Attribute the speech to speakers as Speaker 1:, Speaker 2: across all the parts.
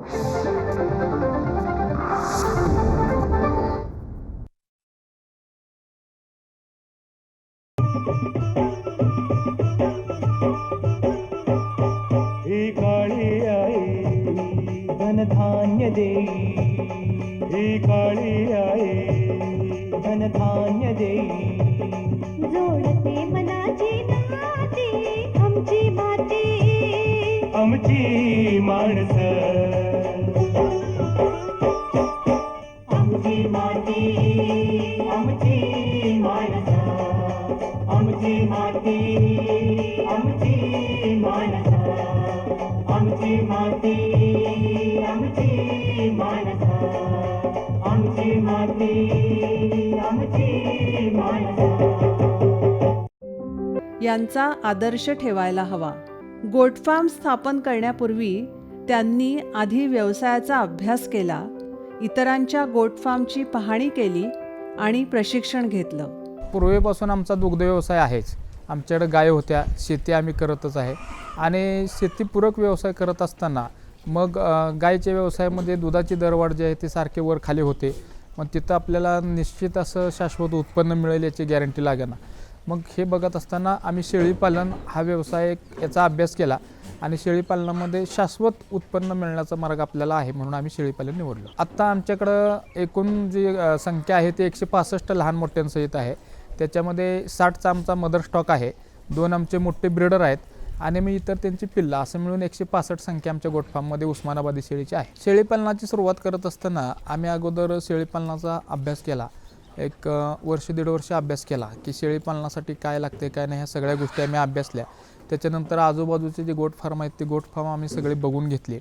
Speaker 1: ही काळी आई धनधान्य देई ही काळी आई धनधान्य देई
Speaker 2: जोडते मनाची नाती आमची माती.
Speaker 1: आमची माणस माती आमची माणस आमची माती आमची माणस आमची माती आमची माणस
Speaker 3: यांचा आदर्श ठेवायला हवा. गोट फार्म स्थापन करण्यापूर्वी त्यांनी आधी व्यवसायाचा अभ्यास केला इतरांच्या गोट फार्मची पाहणी केली आणि प्रशिक्षण घेतलं.
Speaker 4: पूर्वीपासून आमचा दुग्ध व्यवसाय आहेच. आमच्याकडे गाय होत्या शेती आम्ही करतच आहे. आणि शेतीपूरक व्यवसाय करत असताना मग गायच्या व्यवसायामध्ये दुधाची दरवाढ जी आहे ती सारखे वर खाली होते. मग तिथं आपल्याला निश्चित असं शाश्वत उत्पन्न मिळेल याची गॅरंटी लागेना. मग हे बघत असताना आम्ही शेळीपालन हा व्यवसाय एक- याचा अभ्यास केला आणि शेळीपालनामध्ये शाश्वत उत्पन्न मिळण्याचा मार्ग आपल्याला आहे म्हणून आम्ही शेळीपालन निवडलं. आत्ता आमच्याकडं एकूण जी संख्या आहे ती एकशे पासष्ट लहान मोठ्यांसहित आहे. त्याच्यामध्ये साठचा आमचा मदर स्टॉक आहे. दोन आमचे मोठे ब्रिडर आहेत. आणि मी इतर त्यांची पिल्लं असं मिळून एकशे पासष्ट संख्या आमच्या गोटफार्ममध्ये उस्मानाबादी शेळीची आहे. शेळीपालनाची सुरुवात करत असताना आम्ही अगोदर शेळीपालनाचा अभ्यास केला. एक वर्ष दीड वर्ष अभ्यास केला की शेळीपालनासाठी काय लागते काय नाही ह्या सगळ्या गोष्टी आम्ही अभ्यासल्या. त्याच्यानंतर आजूबाजूचे जे गोट फार्म आहेत ते गोट फार्म आम्ही सगळे बघून घेतले.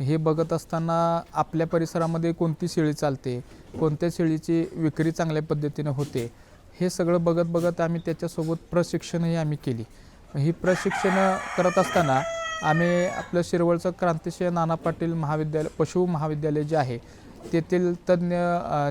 Speaker 4: हे बघत असताना आपल्या परिसरामध्ये कोणती शेळी चालते कोणत्या शेळीची विक्री चांगल्या पद्धतीने होते हे सगळं बघत बघत आम्ही त्याच्यासोबत प्रशिक्षणही आम्ही केली. ही प्रशिक्षणं करत असताना आम्ही आपलं शिरवळचं क्रांतिसिंह नाना पाटील महाविद्यालय पशु महाविद्यालय जे आहे तेथील तज्ज्ञ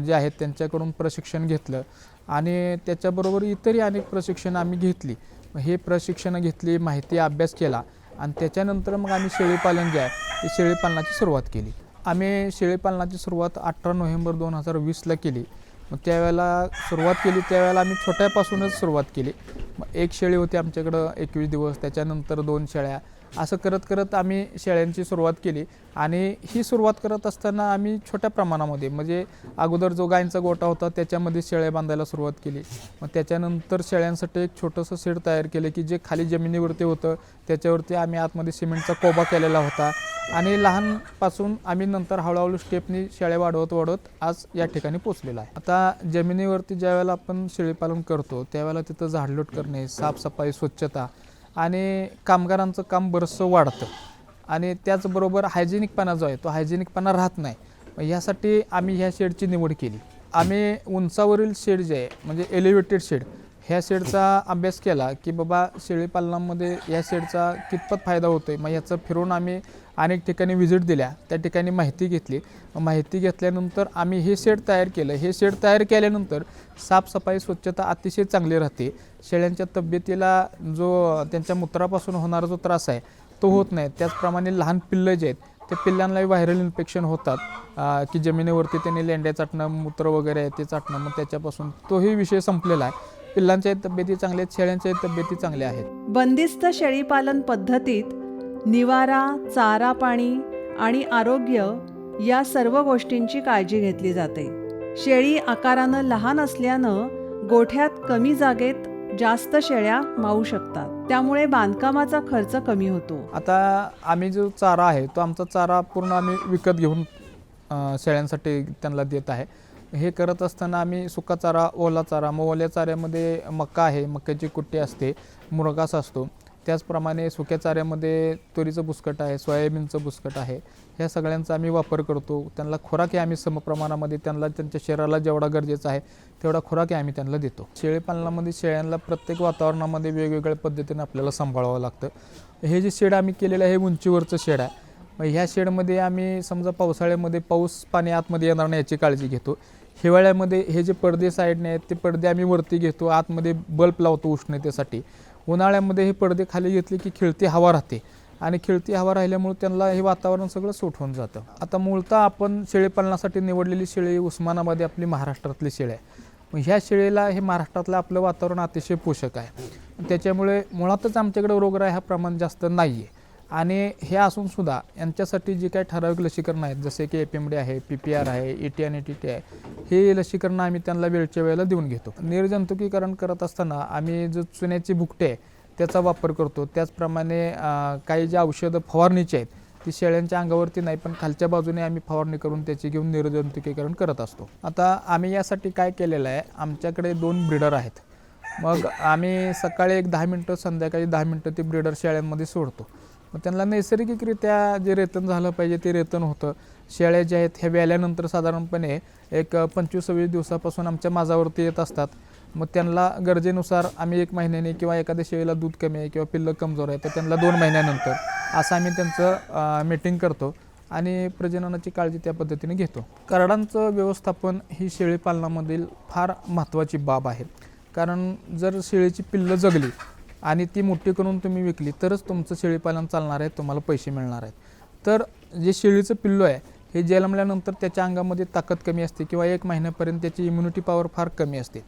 Speaker 4: जे आहेत त्यांच्याकडून प्रशिक्षण घेतलं. आणि त्याच्याबरोबर इतरही अनेक प्रशिक्षण आम्ही घेतली. हे प्रशिक्षणं घेतली माहिती अभ्यास केला आणि त्याच्यानंतर मग आम्ही शेळीपालन जे आहे ते शेळीपालनाची सुरुवात केली. आम्ही शेळीपालनाची सुरुवात अठरा नोव्हेंबर दोन हजार वीसला केली. मग त्यावेळेला सुरुवात केली त्यावेळेला आम्ही छोट्यापासूनच सुरुवात केली. मग एक शेळी होती आमच्याकडं एकवीस दिवस त्याच्यानंतर दोन शेळ्या. असं करत करत आम्ही शेळ्यांची सुरुवात केली. आणि ही सुरुवात करत असताना आम्ही छोट्या प्रमाणामध्ये म्हणजे अगोदर जो गायींचा गोटा होता त्याच्यामध्ये शेळ्या बांधायला सुरुवात केली. मग त्याच्यानंतर शेळ्यांसाठी एक छोटंसं शेड तयार केलं की जे खाली जमिनीवरती होतं त्याच्यावरती आम्ही आतमध्ये सिमेंटचा कोबा केलेला होता. आणि लहानपासून आम्ही नंतर हळूहळू स्टेपनी शेळ्या वाढवत वाढवत आज या ठिकाणी पोचलेला आहे. आता जमिनीवरती ज्यावेळेला आपण शेळीपालन करतो त्यावेळेला तिथं झाडलोट करणे साफसफाई स्वच्छता आणि कामगारांचं काम बरंचसं वाढतं. आणि त्याचबरोबर हायजेनिकपणा जो आहे तो हायजेनिकपणा राहत नाही. मग ह्यासाठी आम्ही ह्या शेडची निवड केली. आम्ही उंचावरील शेड जे आहे म्हणजे एलिव्हेटेड शेड ह्या शेडचा अभ्यास केला की बाबा शेळीपालनामध्ये या शेडचा कितपत फायदा होतो आहे मग याचं फिरून आम्ही अनेक ठिकाणी व्हिजिट दिल्या. त्या ठिकाणी माहिती घेतली. मग माहिती घेतल्यानंतर आम्ही हे शेड तयार केलं. हे शेड तयार केल्यानंतर साफसफाई स्वच्छता अतिशय चांगली राहते. शेळ्यांच्या तब्येतीला जो त्यांच्या मूत्रापासून होणारा जो त्रास आहे तो होत नाही. त्याचप्रमाणे लहान पिल्लं जे आहेत त्या पिल्लांनाही व्हायरल इन्फेक्शन होतात. की जमिनीवरती त्यांनी लेंड्या चाटणं मूत्र वगैरे आहे ते चाटणं मग त्याच्यापासून तोही विषय संपलेला आहे. पिल्लांच्या तब्येती चांगल्या आहेत शेळ्यांच्या तब्येती चांगल्या आहेत.
Speaker 3: बंदिस्त शेळीपालन पद्धतीत निवारा चारा पाणी आणि आरोग्य या सर्व गोष्टींची काळजी घेतली जाते. शेळी आकारानं लहान असल्यानं गोठ्यात कमी जागेत जास्त शेळ्या मावू शकतात. त्यामुळे बांधकामाचा खर्च कमी होतो.
Speaker 4: आता आम्ही जो चारा आहे तो आमचा चारा पूर्ण आम्ही विकत घेऊन शेळ्यांसाठी त्यांना देत आहे. हे करत असताना आम्ही सुका चारा ओला चारा मग ओल्या चाऱ्यामध्ये मका आहे मक्याची कुट्टी असते मुरगास असतो. त्याचप्रमाणे सुक्या चाऱ्यामध्ये तुरीचं बुस्कट आहे सोयाबीनचं बुस्कट आहे. ह्या सगळ्यांचा आम्ही वापर करतो. त्यांना खोराकही आम्ही समप्रमाणामध्ये त्यांना त्यांच्या शरीराला जेवढा गरजेचा आहे तेवढा खोराकही आम्ही त्यांना देतो. शेळीपालनामध्ये शेळ्यांना प्रत्येक वातावरणामध्ये वेगवेगळ्या पद्धतीने आपल्याला सांभाळावं लागतं. हे जे शेड आम्ही केलेलं आहे हे उंचीवरचं शेड आहे. मग ह्या शेडमध्ये आम्ही समजा पावसाळ्यामध्ये पाऊस पाणी आतमध्ये येणार नाही याची काळजी घेतो. हिवाळ्यामध्ये हे जे पडदे साईडने आहेत ते पडदे आम्ही वरती घेतो आतमध्ये बल्ब लावतो उष्णतेसाठी. उन्हाळ्यामध्ये हे पडदे खाली घेतले की खिळती हवा राहते आणि खिळती हवा राहिल्यामुळे त्यांना हे वातावरण सगळं सूट होऊन जातं. आता मूळतः आपण शेळीपालनासाठी निवडलेली शेळी उस्मानाबादी आपली महाराष्ट्रातली शेळी आहे. मग ह्या शेळीला हे महाराष्ट्रातलं आपलं वातावरण अतिशय पोषक आहे. त्याच्यामुळे मुळातच आमच्याकडे रोगराई हा प्रमाण जास्त नाही आहे आणि हे असून सुद्धा यांच्यासाठी जी काही ठराविक लसीकरणं आहेत जसे की एपीएमडी एम डी आहे पी पी आर आहे ई टी आणि टी टी आहे हे लसीकरणं आम्ही त्यांना वेळच्या वेळेला देऊन घेतो. निर्जंतुकीकरण करत असताना आम्ही जो चुन्याची भुकटे आहे त्याचा वापर करतो. त्याचप्रमाणे काही जे औषधं फवारणीची आहेत ती शेळ्यांच्या अंगावरती नाही पण खालच्या बाजूने आम्ही फवारणी करून त्याची घेऊन निर्जंतुकीकरण करत असतो. आता आम्ही यासाठी काय केलेलं आहे आमच्याकडे दोन ब्रीडर आहेत. मग आम्ही सकाळी एक दहा मिनटं संध्याकाळी दहा मिनटं ते ब्रीडर शेळ्यांमध्ये सोडतो. मग त्यांना नैसर्गिकरित्या जे रेतन झालं पाहिजे ते रेतन होतं. शेळ्या ज्या आहेत ह्या व्याल्यानंतर साधारणपणे एक पंचवीस सव्वीस दिवसापासून आमच्या माझावरती येत असतात. मग त्यांना गरजेनुसार आम्ही एक महिन्याने किंवा एखाद्या शेळीला दूध कमी आहे किंवा पिल्लं कमजोर आहे तर त्यांना दोन महिन्यानंतर असं आम्ही त्यांचं मीटिंग करतो आणि प्रजननाची काळजी त्या पद्धतीने घेतो. करडांचं व्यवस्थापन ही शेळी पालनामधील फार महत्त्वाची बाब आहे. कारण जर शेळीची पिल्लं जगली आणि ती मोठी करून तुम्ही विकली तरच तुमचं शेळीपालन चालणार आहे तुम्हाला पैसे मिळणार आहेत. तर जे शेळीचं पिल्लू आहे हे जन्मल्यानंतर त्याच्या अंगामध्ये ताकद कमी असते किंवा एक महिन्यापर्यंत त्याची इम्युनिटी पॉवर फार कमी असते.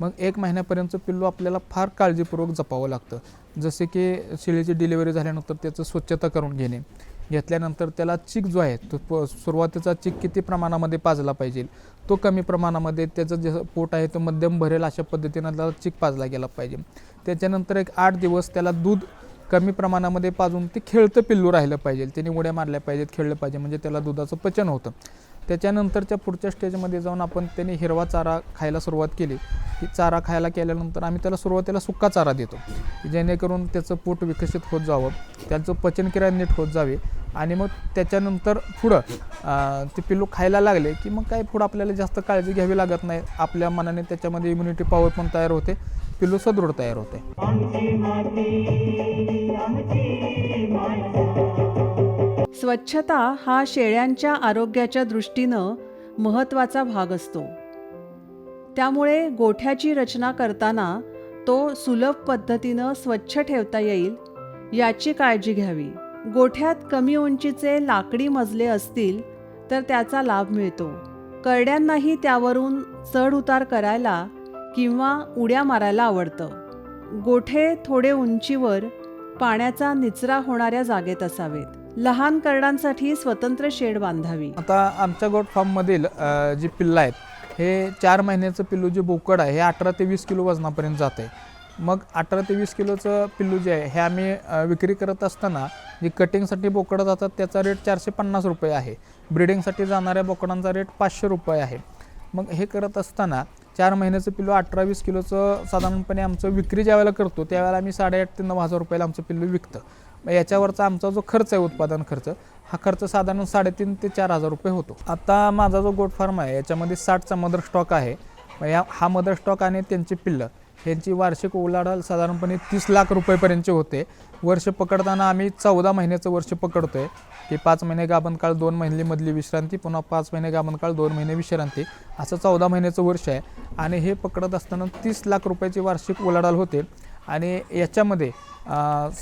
Speaker 4: मग एक महिन्यापर्यंतचं पिल्लू आपल्याला फार काळजीपूर्वक जपावं लागतं. जसे की शेळीची डिलिव्हरी झाल्यानंतर त्याचं स्वच्छता करून घेणे. घेतल्यानंतर त्याला चीक जो आहे तो प सुरुवातीचा चीक किती प्रमाणामध्ये पाजला पाहिजे तो कमी प्रमाणामध्ये त्याचं जे पोट आहे तो मध्यम भरेल अशा पद्धतीनं त्याला चीक पाजला गेला पाहिजे. त्याच्यानंतर एक आठ दिवस त्याला दूध कमी प्रमाणामध्ये पाजून ते खेळतं पिल्लू राहिलं पाहिजे त्याने उड्या मारल्या पाहिजेत खेळलं पाहिजे म्हणजे त्याला दुधाचं पचन होतं. त्याच्यानंतरच्या पुढच्या स्टेजमध्ये जाऊन आपण त्याने हिरवा चारा खायला सुरुवात केली. की चारा खायला केल्यानंतर आम्ही त्याला सुरुवातीला सुक्का चारा देतो जेणेकरून त्याचं पोट विकसित होत जावं त्याचं पचनक्रिया नीट होत जावी आणि मग त्याच्यानंतर पुढं ते पिल्लू खायला लागले की मग काय पुढं आपल्याला जास्त काळजी घ्यावी लागत नाही. आपल्या मनाने त्याच्यामध्ये इम्युनिटी पॉवर पण तयार होते पिल्लू सदृढ तयार होते.
Speaker 3: स्वच्छता हा शेळ्यांच्या आरोग्याच्या दृष्टीनं महत्त्वाचा भाग असतो. त्यामुळे गोठ्याची रचना करताना तो सुलभ पद्धतीनं स्वच्छ ठेवता येईल याची काळजी घ्यावी. गोठ्यात कमी उंचीचे लाकडी मजले असतील तर त्याचा लाभ मिळतो. करड्यांनाही त्यावरून चढ उतार करायला किंवा उड्या मारायला आवडतं. गोठे थोडे उंचीवर पाण्याचा निचरा होणाऱ्या जागेत असावेत. लहान करडांसाठी स्वतंत्र शेड बांधावी.
Speaker 4: आता आमच्या गोट फार्ममधील अ, जी पिल्लं आहेत हे चार महिन्याचं पिल्लू जे बोकड आहे हे अठरा ते वीस किलो वजनापर्यंत जात आहे मग अठरा ते वीस किलोचं पिल्लू जे आहे हे आम्ही विक्री करत असताना जे कटिंगसाठी बोकडं जातात त्याचा रेट चारशे पन्नास रुपये आहे. ब्रिडिंगसाठी जाणाऱ्या बोकडांचा रेट पाचशे रुपये आहे. मग हे करत असताना चार महिन्याचं पिल्लू अठरा वीस किलोचं साधारणपणे आमचं विक्री ज्यावेळेला करतो त्यावेळेला आम्ही साडेआठ ते नऊ हजार रुपयाला आमचं पिल्लू विकतं. मग याच्यावरचा आमचा जो खर्च आहे उत्पादन खर्च हा खर्च साधारण साडेतीन ते चार हजार रुपये होतो. आता माझा जो गोट फार्म आहे याच्यामध्ये साठचा मदर स्टॉक आहे. मग या हा मदर स्टॉक आणि त्यांची पिल्लं ह्यांची वार्षिक उलाढाल साधारणपणे तीस लाख रुपयेपर्यंतचे होते. वर्ष पकडताना आम्ही चौदा महिन्याचं वर्ष पकडतो आहे की पाच महिने गाभणकाळ दोन महिनेमधली विश्रांती पुन्हा पाच महिने गाभणकाळ दोन महिने विश्रांती. असं चौदा महिन्याचं वर्ष आहे. आणि हे पकडत असताना तीस लाख रुपयाची वार्षिक उलाढाल होते. आणि याच्यामध्ये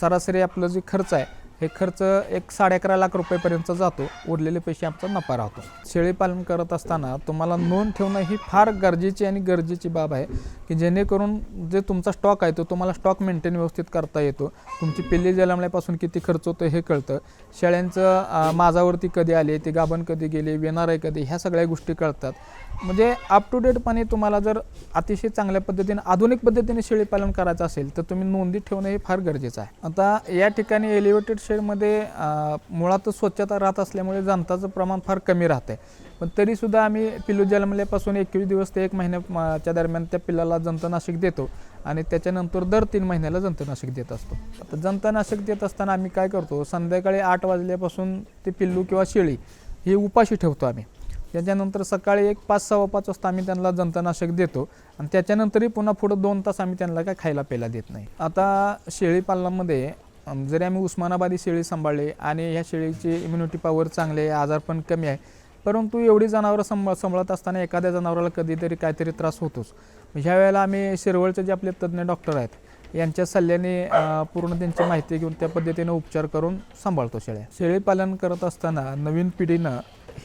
Speaker 4: सरासरी आपलं जे खर्च आहे हे खर्च एक साडे अकरा लाख रुपयेपर्यंत जातो. उरलेले पैसे आमचा नफा राहतो. शेळीपालन करत असताना तुम्हाला नोंद ठेवणं ही फार गरजेची आणि गरजेची बाब आहे की जेणेकरून जे तुमचा स्टॉक आहे तो तुम्हाला स्टॉक मेंटेन व्यवस्थित करता येतो. तुमची पिल्ली जन्मल्यापासून किती खर्च होतो हे कळतं. शेळ्यांचं माझावरती कधी आले ते गाभण कधी गेले वेणार आहे कधी ह्या सगळ्या गोष्टी कळतात. म्हणजे अप टू डेटपणे तुम्हाला जर अतिशय चांगल्या पद्धतीने आधुनिक पद्धतीने शेळीपालन करायचं असेल तर तुम्ही नोंदी ठेवणं हे फार गरजेचं आहे. आता या ठिकाणी एलिव्हेटेड शेडमध्ये मुळातच स्वच्छता राहत असल्यामुळे जंताचं प्रमाण फार कमी राहतं आहे पण तरीसुद्धा आम्ही पिल्लू जन्मल्यापासून एकवीस दिवस ते एक महिन्याच्या दरम्यान त्या पिल्लाला जंतनाशक देतो आणि त्याच्यानंतर दर तीन महिन्याला जंतनाशक देत असतो. आता जंतनाशक देत असताना आम्ही काय करतो संध्याकाळी आठ वाजल्यापासून ते पिल्लू किंवा शेळी ही उपाशी ठेवतो आम्ही. त्याच्यानंतर सकाळी एक पाच सव्वा पाच वाजता आम्ही त्यांना जंतनाशक देतो आणि त्याच्यानंतरही पुन्हा पुढं दोन तास आम्ही त्यांना काय खायला प्यायला देत नाही. आता शेळी पालनामध्ये जरी आम्ही उस्मानाबादी शेळी सांभाळली आणि ह्या शेळीची इम्युनिटी पॉवर चांगली आहे आजार पण कमी आहे परंतु एवढी जनावरं सांभाळ सांभाळत असताना एखाद्या जनावराला कधीतरी काहीतरी त्रास होतोच. ह्या वेळेला आम्ही शिरवळचे जे आपले तज्ज्ञ डॉक्टर आहेत यांच्या सल्ल्याने पूर्ण त्यांची माहिती घेऊन त्या पद्धतीने उपचार करून सांभाळतो शेळ्या. शेळीपालन करत असताना नवीन पिढीनं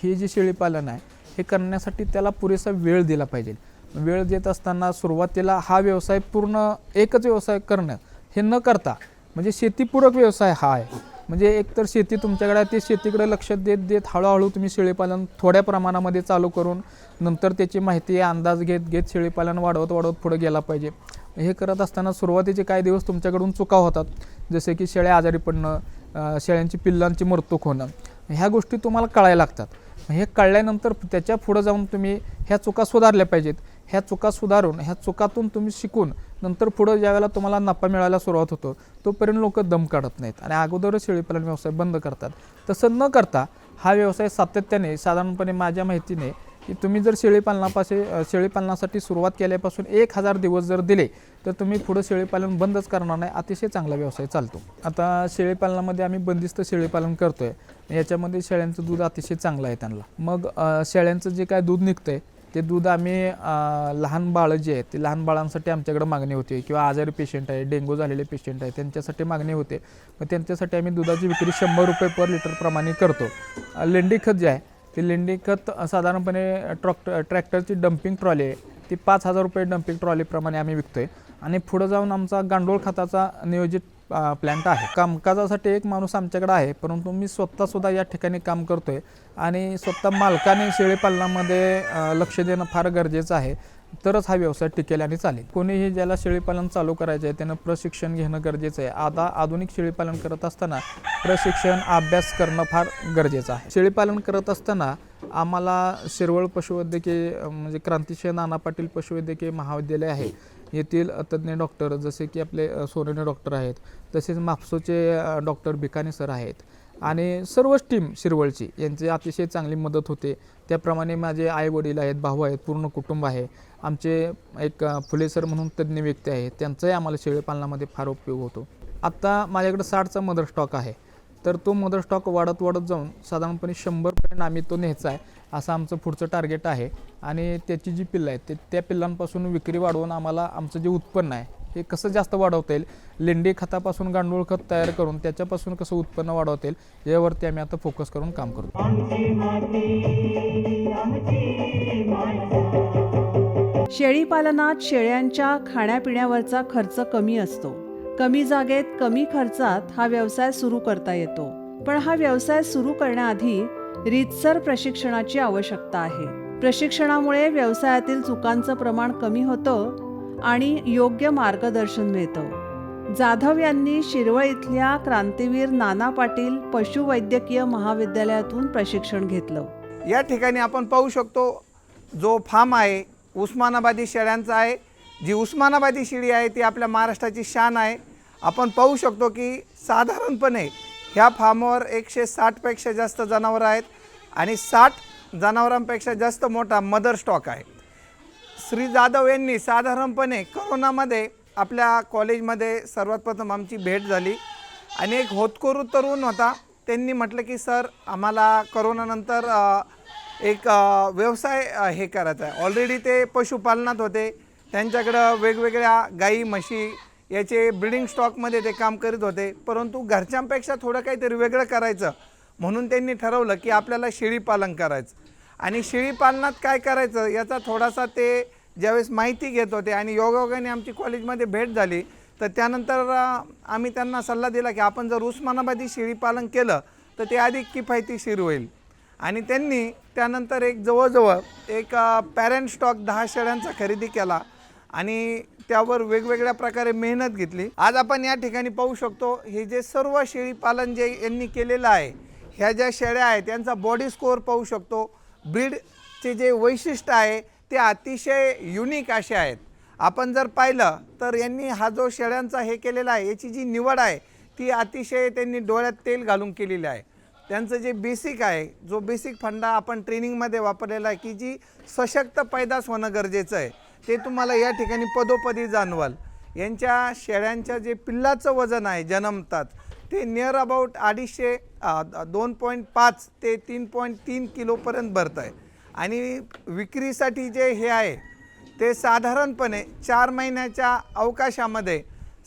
Speaker 4: हे जे शेळीपालन आहे हे करण्यासाठी त्याला पुरेसा वेळ दिला पाहिजे. वेळ देत असताना सुरुवातीला हा व्यवसाय पूर्ण एकच व्यवसाय करणं हे न करता म्हणजे शेतीपूरक व्यवसाय हा आहे. म्हणजे एकतर शेती तुमच्याकडे ते शेतीकडे लक्ष देत देत हळूहळू तुम्ही शेळीपालन थोड्या प्रमाणामध्ये चालू करून नंतर त्याची माहिती अंदाज घेत घेत शेळीपालन वाढवत वाढवत पुढे गेला पाहिजे. हे करत असताना सुरुवातीचे काही दिवस तुमच्याकडून चुका होतात. जसे की शेळ्या आजारी पडणं शेळ्यांची पिल्लांची मृत्यू होणं. ह्या गोष्टी तुम्हाला कळायला लागतात. हे कळल्यानंतर त्याच्या पुढं जाऊन तुम्ही ह्या चुका सुधारल्या पाहिजेत. ह्या चुका सुधारून ह्या चुकातून तुम्ही शिकून नंतर पुढं ज्यावेळेला तुम्हाला नफा मिळायला सुरुवात होतो तोपर्यंत लोक दम काढत नाहीत आणि अगोदरच शेळीपालन व्यवसाय बंद करतात. तसं न करता हा व्यवसाय सातत्याने साधारणपणे माझ्या माहितीने की तुम्ही जर शेळीपालनापासून शेळीपालनासाठी सुरुवात केल्यापासून एक हजार दिवस जर दिले तर तुम्ही पुढं शेळीपालन बंदच करणार नाही. अतिशय चांगला व्यवसाय चालतो. आता शेळीपालनामध्ये आम्ही बंदिस्त शेळीपालन करतोय. याच्यामध्ये शेळ्यांचं दूध अतिशय चांगलं आहे त्यांना. मग शेळ्यांचं जे काय दूध निघतंय ते दूध आम्ही लहान बाळं जे आहेत ते लहान बाळांसाठी आमच्याकडे मागणी होते. किंवा आजारी पेशंट आहे डेंग्यू झालेले पेशंट आहे त्यांच्यासाठी मागणी होते. मग त्यांच्यासाठी आम्ही दुधाची विक्री शंभर रुपये पर लिटरप्रमाणे करतो. लेंडी खत जे आहे ते लेंडी खत साधारणपणे ट्रॉक्ट ट्रॅक्टरची डम्पिंग ट्रॉली आहे. ती पाच हजार रुपये डम्पिंग ट्रॉलीप्रमाणे आम्ही विकतो आहे आणि पुढं जाऊन आमचा गांडूळ खताचा नियोजित प्लॅन्ट आहे. कामकाजासाठी एक माणूस आमच्याकडे आहे परंतु मी स्वतःसुद्धा या ठिकाणी काम करतो आहे आणि स्वतः मालकाने शेळीपालनामध्ये लक्ष देणं फार गरजेचं आहे. तरच हा व्यवसाय टिकेल आणि चालेल. कोणीही ज्याला शेळीपालन चालू करायचं आहे त्यानं प्रशिक्षण घेणं गरजेचं आहे. आता आधुनिक शेळीपालन करत असताना प्रशिक्षण अभ्यास करणं फार गरजेचं आहे. शेळीपालन करत असताना आम्हाला शिरवळ पशुवैद्यकीय म्हणजे क्रांतिशय नाना पाटील पशुवैद्यकीय महाविद्यालय आहे. येथील तज्ज्ञ डॉक्टर जसे की आपले सोनेने डॉक्टर आहेत तसेच म्हापसोचे डॉक्टर भिकाने सर आहेत आणि सर्वच टीम शिरवळची यांची अतिशय चांगली मदत होते. त्याप्रमाणे माझे आई वडील आहेत भाऊ आहेत पूर्ण कुटुंब आहे. आमचे एक फुले सर म्हणून तज्ज्ञ व्यक्ती आहेत. त्यांचाही आम्हाला शेळीपालनामध्ये फार उपयोग होतो. आत्ता माझ्याकडे साठचा मदर स्टॉक आहे. तर तो मदर स्टॉक वाढत वाढत जाऊन साधारणपणे शंभरपर्यंत आम्ही तो न्यायचा आहे असं आमचं पुढचं टार्गेट आहे. आणि त्याची जी पिल्लं आहेत ते त्या पिल्लांपासून विक्री वाढवून आम्हाला आमचं जे उत्पन्न आहे हे कसं जास्त वाढवता येईल? लेंडी खतापासून गांडूळ खत तयार करून त्याच्यापासून कसं उत्पन्न वाढवता येईल? यावरती आम्ही आता फोकस करून काम करतो
Speaker 1: शेळी पालनात
Speaker 3: शेळीपालनात शेळ्यांच्या खाण्यापिण्यावरचा खर्च कमी असतो. कमी जागेत कमी खर्चात हा व्यवसाय सुरू करता येतो. पण हा व्यवसाय सुरू करण्याआधी रीतसर प्रशिक्षणाची आवश्यकता आहे. प्रशिक्षणामुळे व्यवसायातील चुकांचं प्रमाण कमी होतं आणि योग्य मार्गदर्शन मिळतं. जाधव यांनी शिरवळ इथल्या क्रांतीवीर नाना पाटील पशुवैद्यकीय महाविद्यालयातून प्रशिक्षण घेतलं.
Speaker 5: या ठिकाणी आपण पाहू शकतो जो फार्म आहे उस्मानाबादी शेळ्यांचा आहे. जी उस्मानाबादी शेळी आहे ती आपल्या महाराष्ट्राची शान आहे. आपण पाहू शकतो की साधारणपणे ह्या फार्मवर एकशे साठपेक्षा जास्त जनावरं आहेत आणि साठ जनावरांपेक्षा जास्त मोठा मदर स्टॉक आहे. श्री जाधव यांनी साधारणपणे करोनामध्ये आपल्या कॉलेजमध्ये सर्वात प्रथम आमची भेट झाली. आणि एक होतकरू तरुण होता. त्यांनी म्हटलं की सर आम्हाला करोनानंतर एक व्यवसाय हे करायचा आहे. ऑलरेडी ते पशुपालनात होते. त्यांच्याकडं वेगवेगळ्या गाई म्हशी याचे ब्रिडिंग स्टॉकमध्ये ते काम करीत होते. परंतु घरच्यांपेक्षा थोडं काहीतरी वेगळं करायचं म्हणून त्यांनी ठरवलं की आपल्याला शेळीपालन करायचं. आणि शेळीपालनात काय करायचं याचा थोडासा ते ज्यावेळेस माहिती घेत होते आणि योगायोगाने आमची कॉलेजमध्ये भेट झाली. तर त्यानंतर आम्ही त्यांना सल्ला दिला की आपण जर उस्मानाबादी शेळीपालन केलं तर ते अधिक किफायतीशीर होईल. आणि त्यांनी त्यानंतर एक जवळजवळ एक पॅरेंट स्टॉक दहा शेळ्यांचा खरेदी केला. आणि त्यावर वेगवेगळ्या प्रकारे मेहनत घेतली. आज आपण या ठिकाणी पाहू शकतो हे जे सर्व शेळीपालन जे यांनी केलेलं आहे ह्या ज्या शेळ्या आहेत त्यांचा बॉडी स्कोअर पाहू शकतो. ब्रीडचे जे वैशिष्ट्य आहे ते अतिशय युनिक असे आहेत. आपण जर पाहिलं तर यांनी हा जो शेळ्यांचा हे केलेला आहे याची जी निवड आहे ती अतिशय त्यांनी डोळ्यात तेल घालून केलेली आहे. त्यांचं जे बेसिक आहे जो बेसिक फंडा आपण ट्रेनिंगमध्ये वापरलेला आहे की जी सशक्त पैदास होणं गरजेचं आहे ते तुम्हाला या ठिकाणी पदोपदी जाणवाल. यांच्या शेळ्यांच्या जे पिल्लाचं वजन आहे जन्मतात ते नियर अबाउट अडीचशे दोन पॉईंट पाच ते तीन पॉईंट तीन किलोपर्यंत भरत आहे. आणि विक्रीसाठी जे हे आहे ते साधारणपणे चार महिन्याच्या अवकाशामध्ये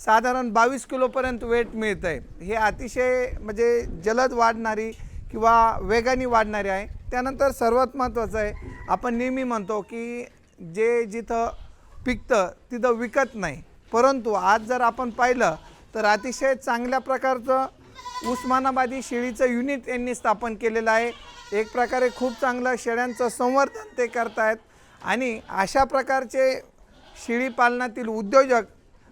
Speaker 5: साधारण बावीस किलोपर्यंत वेट मिळतं आहे. हे अतिशय म्हणजे जलद वाढणारी किंवा वेगाने वाढणारी आहे. त्यानंतर सर्वात महत्त्वाचं आहे आपण नेहमी म्हणतो की जे जिथं पिकतं तिथं विकत नाही. परंतु आज जर आपण पाहिलं तर अतिशय चांगल्या प्रकारचं उस्मानाबादी शेळीचं युनिट यांनी स्थापन केलेलं आहे. एक प्रकारे खूप चांगलं शेळ्यांचं संवर्धन ते करतायत. आणि अशा प्रकारचे शेळी पालनातील उद्योजक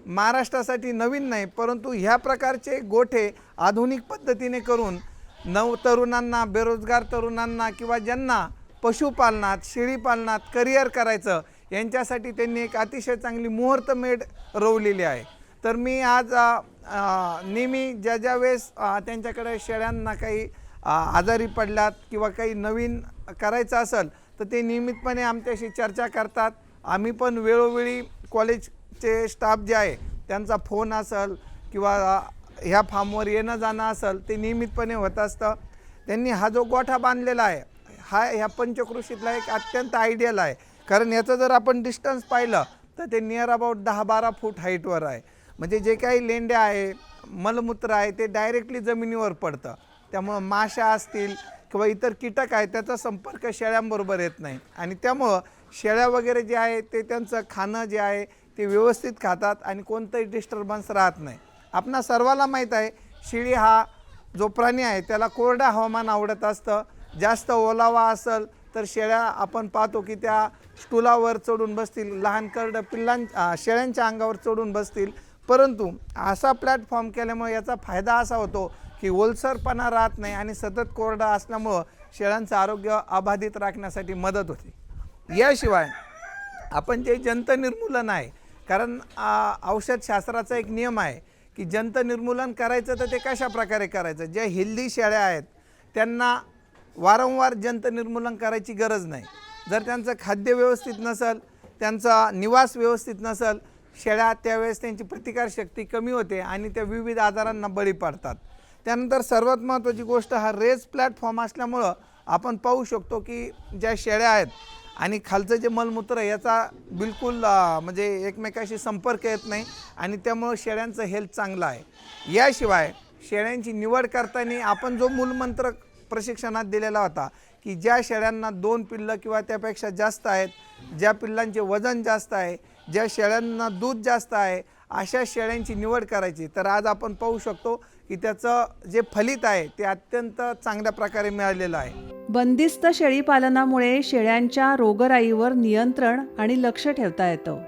Speaker 5: महाराष्ट्रासाठी नवीन नाही परंतु ह्या प्रकारचे गोठे आधुनिक पद्धतीने करून नव तरुणांना बेरोजगार तरुणांना किंवा ज्यांना पशुपालनात शेळीपालनात करिअर करायचं यांच्यासाठी त्यांनी एक अतिशय चांगली मुहूर्तमेढ रोवलेली आहे. तर मी आज नेहमी ज्या ज्या वेळेस त्यांच्याकडे शेळ्यांना काही आजारी पडलात किंवा काही नवीन करायचं असेल तर ते नियमितपणे आमच्याशी चर्चा करतात. आम्ही पण वेळोवेळी कॉलेजचे स्टाफ जे आहे त्यांचा फोन असेल किंवा ह्या फार्मवर येणं जाणं असेल ते नियमितपणे होत असतं. त्यांनी हा जो गोठा बांधलेला आहे हा ह्या पंचकृषीतला एक अत्यंत आयडियल आहे. कारण याचं जर आपण डिस्टन्स पाहिलं तर ते नियर अबाउट दहा बारा फूट हाईटवर आहे. म्हणजे जे काही लेंड्या आहे मलमूत्र आहे ते डायरेक्टली जमिनीवर पडतं. त्यामुळं माशा असतील किंवा इतर कीटक आहेत त्याचा संपर्क शेळ्यांबरोबर येत नाही. आणि त्यामुळं शेळ्या वगैरे जे आहे ते त्यांचं खाणं जे आहे ते व्यवस्थित खातात आणि कोणतंही डिस्टर्बन्स राहत नाही. आपणा सर्वाला माहीत आहे शेळी हा जो प्राणी आहे त्याला कोरड्या हवामान आवडत असतं. जास्त ओलावा असेल तर शेळ्या आपण पाहतो की त्या स्टुलावर चढून बसतील लहान करडं पिल्लां शेळ्यांच्या अंगावर चढून बसतील. परंतु असा प्लॅटफॉर्म केल्यामुळे याचा फायदा असा होतो की ओलसरपणा राहत नाही आणि सतत कोरडा असल्यामुळं शेळ्यांचं आरोग्य अबाधित राखण्यासाठी मदत होते. याशिवाय आपण जे जंत निर्मूलन आहे कारण औषधशास्त्राचा एक नियम आहे की जंत निर्मूलन करायचं तर ते कशा प्रकारे करायचं? ज्या हेल्दी शेळ्या आहेत त्यांना वारंवार जंत निर्मूलन करायची गरज नाही. जर त्यांचं खाद्य व्यवस्थित नसेल त्यांचा निवास व्यवस्थित नसेल शेळ्या त्यावेळेस त्यांची प्रतिकारशक्ती कमी होते आणि त्या विविध आजारांना बळी पडतात. त्यानंतर सर्वात महत्त्वाची गोष्ट हा रेस प्लॅटफॉर्म असल्यामुळं आपण पाहू शकतो की ज्या शेळ्या आहेत आणि खालचं जे मलमूत्र याचा बिलकुल म्हणजे एकमेकाशी संपर्क येत नाही आणि त्यामुळं शेळ्यांचं हेल्थ चांगलं आहे. याशिवाय शेळ्यांची निवड करताना आपण जो मूलमंत्र प्रशिक्षणात दिलेला होता की ज्या शेळ्यांना दोन पिल्लं किंवा त्यापेक्षा जास्त आहेत ज्या पिल्लांचे वजन जास्त आहे ज्या शेळ्यांना दूध जास्त आहे अशा शेळ्यांची निवड करायची. तर आज आपण पाहू शकतो की त्याचं जे फलित आहे ते अत्यंत चांगल्या प्रकारे मिळालेलं आहे.
Speaker 3: बंदिस्त शेळीपालनामुळे शेळ्यांच्या रोगराईवर नियंत्रण आणि लक्ष ठेवता येतं.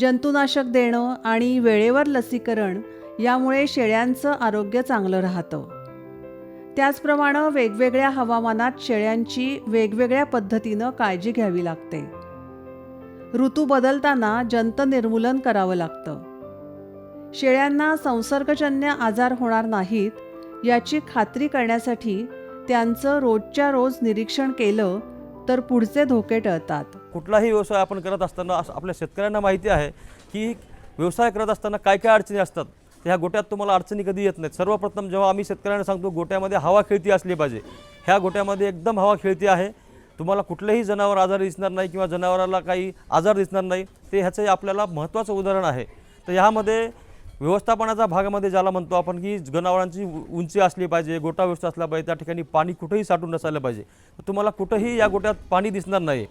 Speaker 3: जंतुनाशक देणं आणि वेळेवर लसीकरण यामुळे शेळ्यांचं आरोग्य चांगलं राहतं. त्याचप्रमाणे वेगवेगळ्या हवामानात शेळ्यांची वेगवेगळ्या पद्धतीनं काळजी घ्यावी लागते. ऋतू बदलताना जंत निर्मूलन करावं लागतं. शेळ्यांना संसर्गजन्य आजार होणार नाहीत याची खात्री करण्यासाठी त्यांचं रोजच्या रोज निरीक्षण केलं तर पुढचे धोके टळतात.
Speaker 6: कुठलाही व्यवसाय आपण करत असताना असं आपल्या शेतकऱ्यांना माहिती आहे की व्यवसाय करत असताना काय काय अडचणी असतात. ह्या गोट्यात तुम्हाला अडचणी कधी येत नाहीत. सर्वप्रथम जेव्हा आम्ही शेतकऱ्यांना सांगतो गोट्यामध्ये हवा खेळती असली पाहिजे. ह्या गोट्यामध्ये एकदम हवा खेळती आहे. तुम्हाला कुठलंही जनावर आजार दिसणार नाही किंवा जनावराला काही आजार दिसणार नाही ते ह्याचं आपल्याला महत्त्वाचं उदाहरण आहे. तर ह्यामध्ये व्यवस्थापनाचा भागामध्ये ज्याला म्हणतो आपण की जनावरांची उंची असली पाहिजे गोटा व्यवस्था असला पाहिजे त्या ठिकाणी पाणी कुठेही साठून नसायला पाहिजे. तुम्हाला कुठंही या गोट्यात पाणी दिसणार नाही.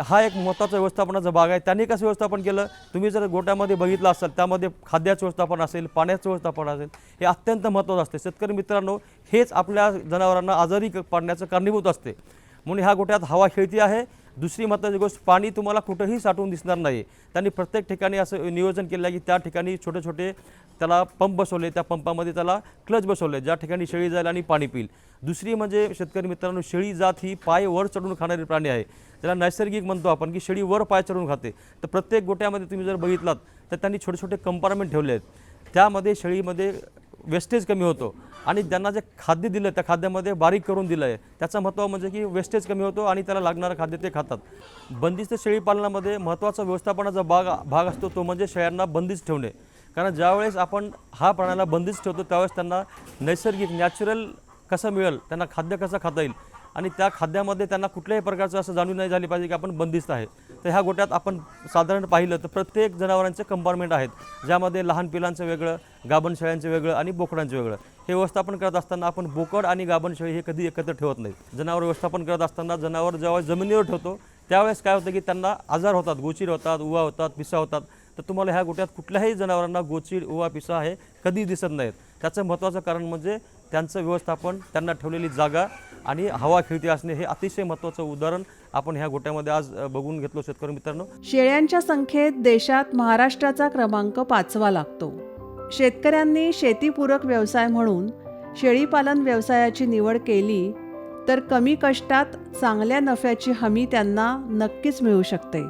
Speaker 6: हा एक महत्त्वाचा व्यवस्थापनाचा भाग आहे. त्यांनी कसं व्यवस्थापन केलं? तुम्ही जर गोट्यामध्ये बघितलं असाल त्यामध्ये खाद्याचं व्यवस्थापन असेल पाण्याचं व्यवस्थापन असेल हे अत्यंत महत्त्वाचं असते. शेतकरी मित्रांनो हेच आपल्या जनावरांना आजारी क- कारणीभूत असते. म्हणून ह्या गोट्यात हवा खेळती आहे. दुसरी महत्त्वाची गोष्ट पाणी तुम्हाला कुठंही साठवून दिसणार नाही. त्यांनी प्रत्येक ठिकाणी असं नियोजन केलं आहे की त्या ठिकाणी छोटे छोटे त्याला पंप बसवले त्या पंपामध्ये त्याला क्लच बसवले ज्या ठिकाणी शेळी जाईल आणि पाणी पिईल. दुसरी म्हणजे शेतकरी मित्रांनो शेळी जात ही पाय वर चढून खाणारी प्राणी आहे. त्याला नैसर्गिक म्हणतो आपण की शेळी वर पाय चढून खाते. तर प्रत्येक गोट्यामध्ये तुम्ही जर बघितलात तर त्यांनी छोटे छोटे कंपार्टमेंट ठेवले आहेत. त्यामध्ये शेळीमध्ये वेस्टेज कमी होतो. आणि ज्यांना जे खाद्य दिलं त्या खाद्यामध्ये बारीक करून दिलं आहे त्याचं महत्त्व म्हणजे की वेस्टेज कमी होतो आणि त्याला लागणारं खाद्य ते खातात. बंदिस्त शेळीपालनामध्ये महत्त्वाचा व्यवस्थापनाचा भाग भाग असतो तो म्हणजे शेळ्यांना बंदिस्त ठेवणे. कारण ज्यावेळेस आपण हा प्राण्याला बंदिस्त ठेवतो त्यावेळेस त्यांना नैसर्गिक नॅचरल कसं मिळेल त्यांना खाद्य कसं खाता येईल आणि त्या खाद्यामध्ये त्यांना कुठल्याही प्रकारचं असं जाणीव नाही झाली पाहिजे की आपण बंदिस्त आहे तर ह्या गोट्यात आपण साधारण पाहिलं तर प्रत्येक जनावरांचे कंपार्टमेंट आहेत. ज्यामध्ये लहान पिलांचं वेगळं गाभण शेळ्यांचं वेगळं आणि बोकडांचं वेगळं. हे व्यवस्थापन करत असताना आपण बोकड आणि गाभण शेळी हे कधी एकत्र ठेवत नाहीत. जनावर व्यवस्थापन करत असताना जनावर जेव्हा जमिनीवर ठेवतो त्यावेळेस काय होतं की त्यांना आजार होतात गोचीर होतात उवा होतात पिसा होतात. तर तुम्हाला ह्या गोट्यात कुठल्याही जनावरांना गोचीड उवा पिसा हे कधी दिसत नाहीत. त्याचं महत्त्वाचं कारण म्हणजे त्यांचं व्यवस्थापन त्यांना ठेवलेली जागा आणि हवा खेळती असणे हे अतिशय महत्त्वाचं उदाहरण आपण ह्या गोट्यामध्ये आज बघून घेतलो शेतकरी मित्रांनो.
Speaker 3: शेळ्यांच्या संख्येत देशात महाराष्ट्राचा क्रमांक पाचवा लागतो. शेतकऱ्यांनी शेतीपूरक व्यवसाय म्हणून शेळीपालन व्यवसायाची निवड केली तर कमी कष्टात चांगल्या नफ्याची हमी त्यांना नक्कीच मिळू शकते.